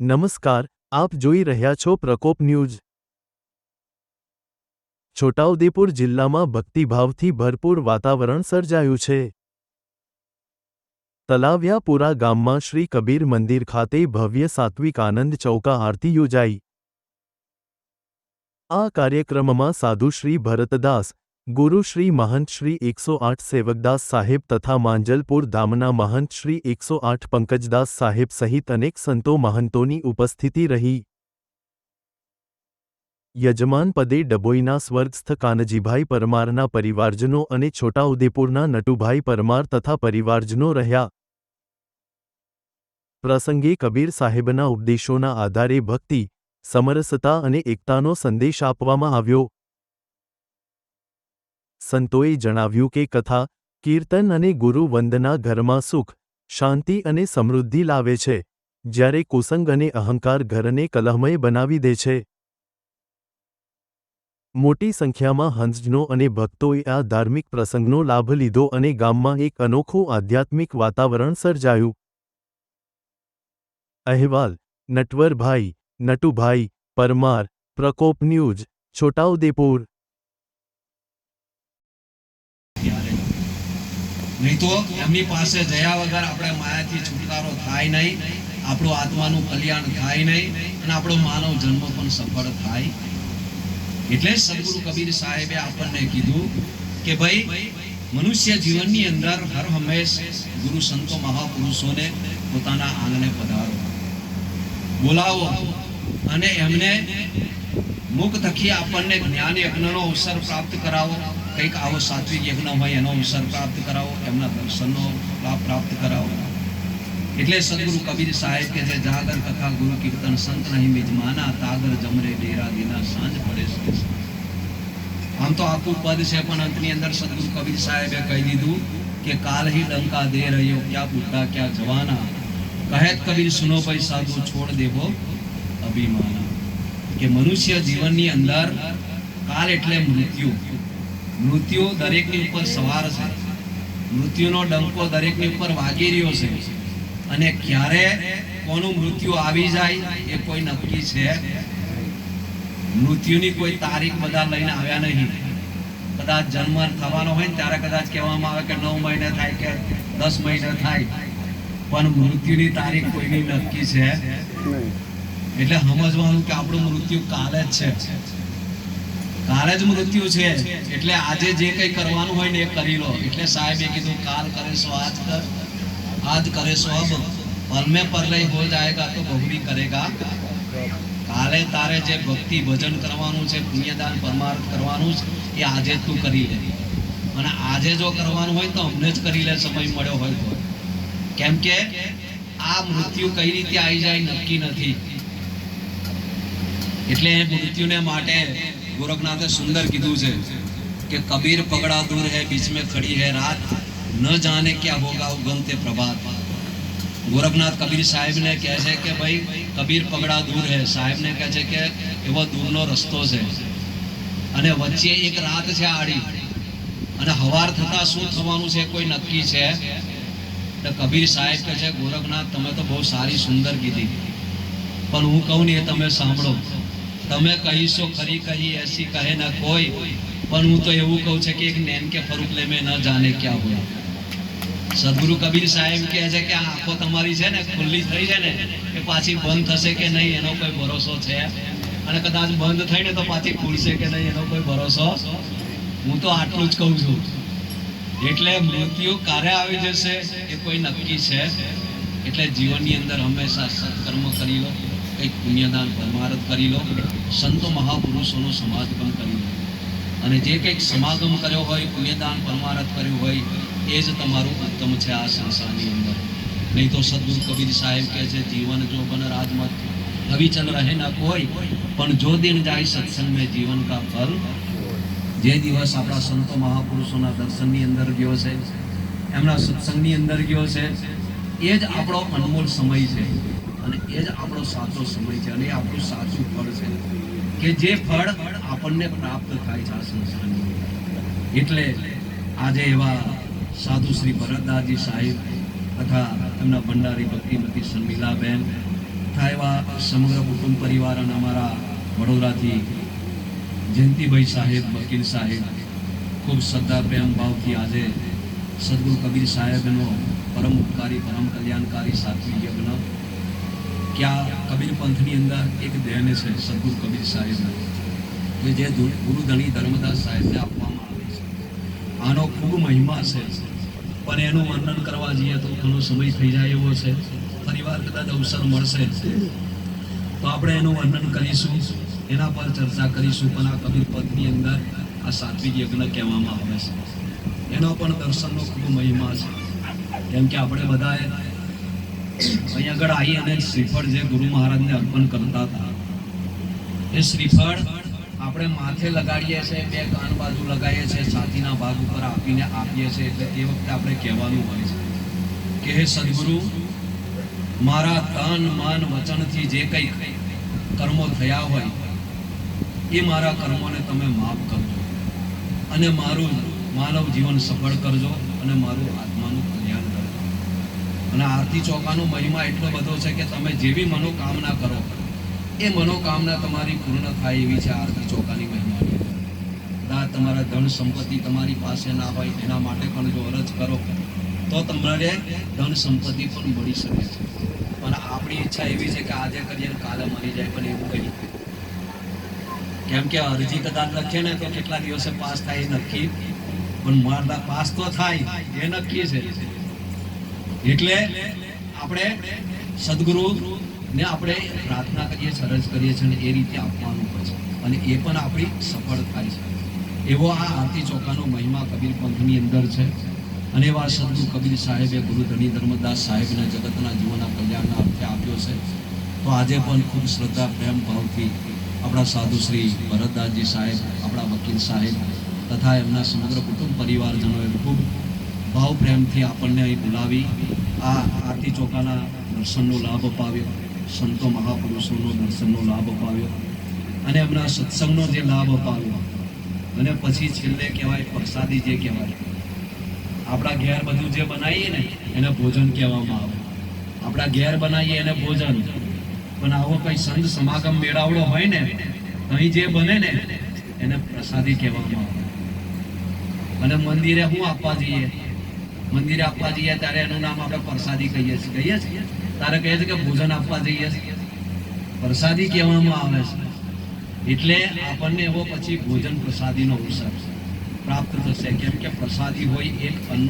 નમસ્કાર, આપ જોઈ રહ્યા છો પ્રકોપ ન્યૂઝ. છોટાઉદેપુર જિલ્લામાં ભક્તિભાવથી ભરપૂર વાતાવરણ સર્જાયું છે. તલાવ્યાપુરા ગામમાં શ્રી કબીર મંદિર ખાતે ભવ્ય સાત્વિક આનંદ ચૌકા આરતી યોજાઈ. આ કાર્યક્રમમાં સાધુ શ્રી ભરતદાસ ગુરુ શ્રી મહંત શ્રી એકસો આઠ સેવકદાસ સાહેબ તથા માંજલપુર ધામના મહંત શ્રી એકસો આઠ પંકજદાસ સાહેબ સહિત અનેક સંતો મહંતોની ઉપસ્થિતિ રહી. યજમાન પદે ડભોઈના સ્વર્ગસ્થ કાનજીભાઈ પરમારના પરિવારજનો અને છોટાઉદેપુરના નટુભાઈ પરમાર તથા પરિવારજનો રહ્યા. પ્રસંગે કબીર સાહેબના ઉપદેશોના આધારે ભક્તિ, સમરસતા અને એકતાનો સંદેશ આપવામાં આવ્યો. સંતોએ જણાવ્યું કે કથા, કીર્તન અને ગુરુ વંદના ઘરમાં સુખ, શાંતિ અને સમૃદ્ધિ લાવે છે, જ્યારે કુસંગ અને અહંકાર ઘરને કલહમય બનાવી દે છે. મોટી સંખ્યામાં હંસજનો અને ભક્તોએ આ ધાર્મિક પ્રસંગનો લાભ લીધો અને ગામમાં એક અનોખું આધ્યાત્મિક વાતાવરણ સર્જાયું. અહેવાલ, નટવરભાઈ, નટુભાઈ, પરમાર, પ્રકોપ ન્યૂઝ, છોટાઉદેપુર. નહીં તો એમની પાસે જયા વગર આપણે માયાથી છુટકારો થાય નહીં, આપણું આત્માનું કલ્યાણ થાય નહીં અને આપણો માનવ જન્મ પણ સફળ થાય. એટલે સદગુરુ કબીર સાહેબે આપણને કીધું કે ભાઈ, મનુષ્ય જીવનની અંદર હર હંમેશ ગુરુ સંતો મહાપુરુષોને પોતાના આંગણે પધારો. બોલાવો અને એમને મુખ થકી આપણને જ્ઞાન યજ્ઞનો અવસર પ્રાપ્ત કરાવો. કંઈક આવો સાત્વિક યજ્ઞ હોય એનો અવસર પ્રાપ્ત કરાવો, એમના દર્શનનો લાભ પ્રાપ્ત કરાવો. એટલે સદગુરુ કબીર સાહેબ કે છે જાગર કથા ગુરુ કીર્તન, સંત નહીં, મિજમાના તાગર જમરે ડેરા દિના સાંજ પડે આમ તો આખું પદ છે, પણ અંતની અંદર સદગુરુ કબીર સાહેબે કહી દીધું કે કાલ હી ડંકા દે રહ્યો, ક્યાં બુઢા, ક્યાં જવાના. કહેત કબીર, સુનો ભાઈ સાધુ, છોડ દેવો અભિમાના. કે મનુષ્ય જીવનની અંદર કાલ એટલે મૃત્યુ. મૃત્યુ દરેકની ઉપર સવાર છે. મૃત્યુનો ડંકો દરેકની ઉપર વાગી રહ્યો છે. અને ક્યારે કોનું મૃત્યુ આવી જાય એ કોઈ નક્કી છે? મૃત્યુની કોઈ તારીખ બધા લઈને આવ્યા નહીં. કદાચ જન્મ થવાનો હોય ને ત્યારે કદાચ કહેવામાં આવે કે નવ મહિને થાય કે દસ મહિને થાય. પણ મૃત્યુની તારીખ કોઈની નક્કી છે? એટલે સમજવાનું કે આપણું મૃત્યુ કાલે જ છે. ઘરે જ મૃત્યુ છે. એટલે આજે જે કંઈ કરવાનું હોય ને એ કરી લો. એટલે સાહેબ એ કીધું, કાલ કરે સો, આજ કર. આજ કરે સો અબ. પલ મેં હો જાયગા તો ભગવી કરેગા. કાલે તારે જે ભક્તિ ભજન કરવાનું છે, પુણ્યદાન પરમાર્થ કરવાનું છે, એ આજે તું કરી લે. અને આજે જો કરવાનું હોય તો અમને જ કરી લે, સમય મળ્યો હોય તો. કેમ કે આ મૃત્યુ કઈ રીતે આવી જાય નક્કી નથી. એટલે એ મૃત્યુને માટે ગોરખનાથે સુંદર કીધું છે કે કબીર પગડા દૂર હે, બીચ મેં ખડી હે રાત. ન જાને ક્યાં હોગા ઉગમતે પ્રભાત. ગોરખનાથ કબીર સાહેબને કહે છે કે ભાઈ, કબીર પગડા દૂર હે. સાહેબને કહે છે કે એવો દૂરનો રસ્તો છે. અને વચ્ચે એક રાત છે આડી. અને હવાર થતાં શું થવાનું છે કોઈ નક્કી છે? તો કબીર સાહેબ કહે છે, ગોરખનાથ, તમે તો બહુ સારી સુંદર કીધી. પણ હું કહું ને તમે સાંભળો. તમે કહીશો, ખરી કહી એસી કહે ના કોઈ, પણ હું તો એવું કહું છે કે એક નેન કે ફરૂક લે, મેં ન જાને ક્યાં હોય સદગુરુ કબીર સાહેબ કહે છે કે આંખો તમારી છે ને, ખુલ્લી થઈ છે ને, એ પાછી બંધ થશે કે નહીં, એનો કોઈ ભરોસો છે? અને કદાચ બંધ થઈને તો પાછી ખુલશે કે નહીં, એનો કોઈ ભરોસો? હું તો આટલું જ કહું છું. એટલે મૃત્યુ ક્યારે આવી જશે એ કોઈ નક્કી છે? એટલે જીવનની અંદર હંમેશા સત્કર્મ કરી લો. કંઈક પુણ્યદાન પરમારથ કરી લો, સંતો મહાપુરુષોનો સમાગમ કરી લો. અને જે કંઈક સમાગમ કર્યો હોય, પુણ્યદાન પરમારથ કર્યું હોય, એ જ તમારું ઉત્તમ છે આ સંસારની અંદર. નહીં તો સદગુરુ કબીર સાહેબ કહે છે, જીવન જો બન રાજમત અવિચલ રહે ના કોઈ, પણ જો દિન જાય સત્સંગ મેં જીવન કા ફલ જે દિવસ આપણા સંતો મહાપુરુષોના દર્શનની અંદર ગયો છે, એમના સત્સંગની અંદર ગયો છે, એ જ આપણો અનમોલ સમય છે. અને એ જ આપણો સાચો સમય છે અને આપણું સાચું ફળ છે. કે જે ફળ આપણને પ્રાપ્ત થાય છે આ સંસારની એટલે આજે એવા સાધુ શ્રી ભરતદાસજી સાહેબ તથા એમના ભંડારી ભક્તિમતી શર્મિલાબેન તથા એવા સમગ્ર કુટુંબ પરિવાર અને અમારા વડોદરાથી જયંતિભાઈ સાહેબ, વકીલ સાહેબ, ખૂબ શ્રદ્ધા, પ્રેમ ભાવથી આજે સદગુરુ કબીર સાહેબનો પરમ ઉપકારી, પરમ કલ્યાણકારી સાત્વિક યજ્ઞ કે આ કબીર પંથની અંદર એક દેહને છે, સદગુરુ કબીર સાહેબ કે જે ગુરુધણી ધર્મદાસ સાહેબને આપવામાં આવે છે. આનો ખૂબ મહિમા છે. પણ એનું વર્ણન કરવા જઈએ તો ઘણો સમય થઈ જાય એવો છે. ફરીવાર કદાચ અવસર મળશે. તો આપણે એનું વર્ણન કરીશું. એના પર ચર્ચા કરીશું, પણ આ કબીર પદની અંદર આ સાત્વિક યજ્ઞ કહેવામાં આવે છે. એનો પણ દર્શનનો ખૂબ મહિમા છે. કેમ કે આપણે બધાએ અહીં આગળ આવી અને શ્રીફળ જે ગુરુ મહારાજને અર્પણ કરતા હતા. એ શ્રીફળ આપણે માથે લગાડીએ છીએ બે કાન બાજુ લગાવીએ છીએ છાતીના ભાગ ઉપર આપીને આપીએ છીએ એટલે તે વખતે આપણે કહેવાનું હોય છે કે હે સદગુરુ, મારા તન, મન, વચનથી જે કંઈ કર્મો થયા હોય, એ મારા કર્મોને તમે માફ કરજો અને મારું માનવ જીવન સફળ કરજો અને મારું આત્માનું અને આરતી ચોકાનો મહિમા એટલો બધો છે કે તમે જેવી મનોકામના કરો, એ મનોકામના તમારી પૂર્ણ થાય એવી છે આરતી ચોકાની મહિમાની. કદાચ તમારા ધન સંપત્તિ તમારી પાસે ના હોય, એના માટે પણ જો અરજ કરો, તો તમારે ધન સંપત્તિ પણ મળી શકે છે. પણ આપણી ઈચ્છા એવી છે કે આજે કરીએ કાલે મળી જાય, પણ એવું કંઈ કેમ કે અરજી કદાચ લખીએ ને, તો કેટલા દિવસે પાસ થાય એ નક્કી. પણ મારતા પાસ તો થાય, એ નક્કી છે. એટલે આપણે સદગુરુ ને આપણે પ્રાર્થના કરીએ અરજ કરીએ છીએ અને એ રીતે આપવાનું હોય છે. અને એ પણ આપણી સફળ થાય છે. એવો આ આરતી ચોકાનો મહિમા કબીર પંથની અંદર છે. અને એવા સદગુરુ કબીર સાહેબે ગુરુ ધણી ધર્મદાસ સાહેબના જગતના જીવનના કલ્યાણના અર્થે આપ્યો છે. તો આજે પણ ખૂબ શ્રદ્ધા, પ્રેમ ભાવથી આપણા સાધુ શ્રી ભરતદાસજી સાહેબ, આપણા વકીલ સાહેબ તથા એમના સમગ્ર કુટુંબ પરિવારજનોએ ખૂબ ભાવ પ્રેમથી આપણને અહીં બોલાવી આ આરતી ચોકાના દર્શનનો લાભ અપાવ્યો. સંતો મહાપુરુષોનો દર્શનનો લાભ અપાવ્યો. અને એમના સત્સંગનો જે લાભ અપાવ્યો. અને પછી છેલ્લે કહેવાય પ્રસાદી જે કહેવાય. આપણા ઘેર બધું જે બનાવીએ ને, એને ભોજન કહેવામાં આવે. આપણા ઘેર બનાવીએ એને ભોજન. પણ આવો કંઈ સંત સમાગમ મેળાવડો હોય ને, અહીં જે બને ને, એને પ્રસાદી કહેવામાં આવે. અને મંદિરે શું આપવા જઈએ. મંદિરે આપવા જઈએ ત્યારે એનું નામ આપણે પ્રસાદી કહીએ છીએ. કહીએ છીએ? તારે કહે છે કે ભોજન આપવા જઈએ છીએ. પ્રસાદી કહેવામાં આવે છે. એટલે આપણને એવો પછી ભોજન પ્રસાદીનો અવસર પ્રાપ્ત થશે. કેમ કે પ્રસાદી હોય એક અન્ન